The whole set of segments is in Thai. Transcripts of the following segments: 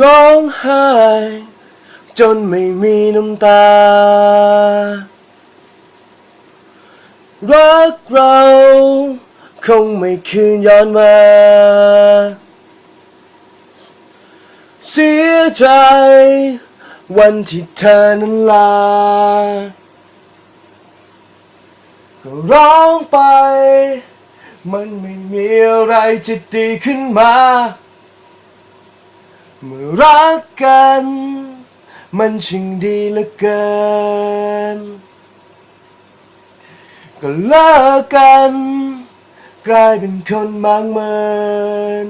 ร้องไห้ จนไม่มีน้ำตา รักเรา คงไม่คืนย้อนมา เสียใจ วันที่เธอนั้นลา ก็ร้องไป มันไม่มีอะไรจะดีขึ้นมา เมื่อรักกัน มันช่างดีเหลือเกิน ก็เลิกกัน กลายเป็นคนบางเมิน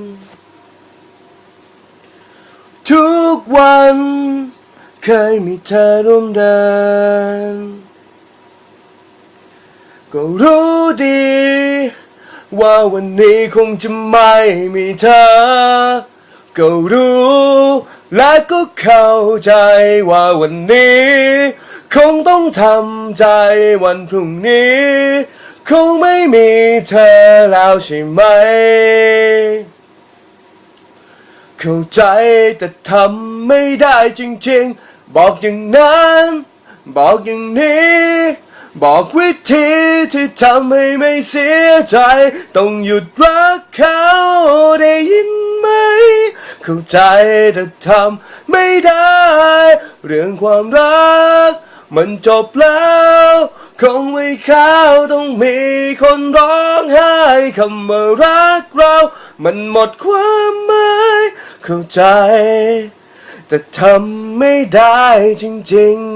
ทุกวัน เคยมีเธอร่วมเดิน ก็รู้ดี ว่าวันนี้คงจะไม่มีเธอ ก็รู้และก็เข้าใจว่าวันนี้ คงต้องทำใจวันพรุ่งนี้ คงไม่มีเธอแล้วใช่ไหม เข้าใจแต่ทำไม่ได้จริงๆ บอกอย่างนั้น บอกอย่างนี้ บอกวิธีที่ทำให้ไม่เสียใจ ต้องหยุดรักเขา เข้าใจแต่ทำไม่ได้ เรื่องความรัก มันจบแล้ว คงไม่เข้าต้องมีคนร้องไห้คำว่ารักเรา มันหมดความหมายเข้าใจ แต่ทำไม่ได้จริงๆ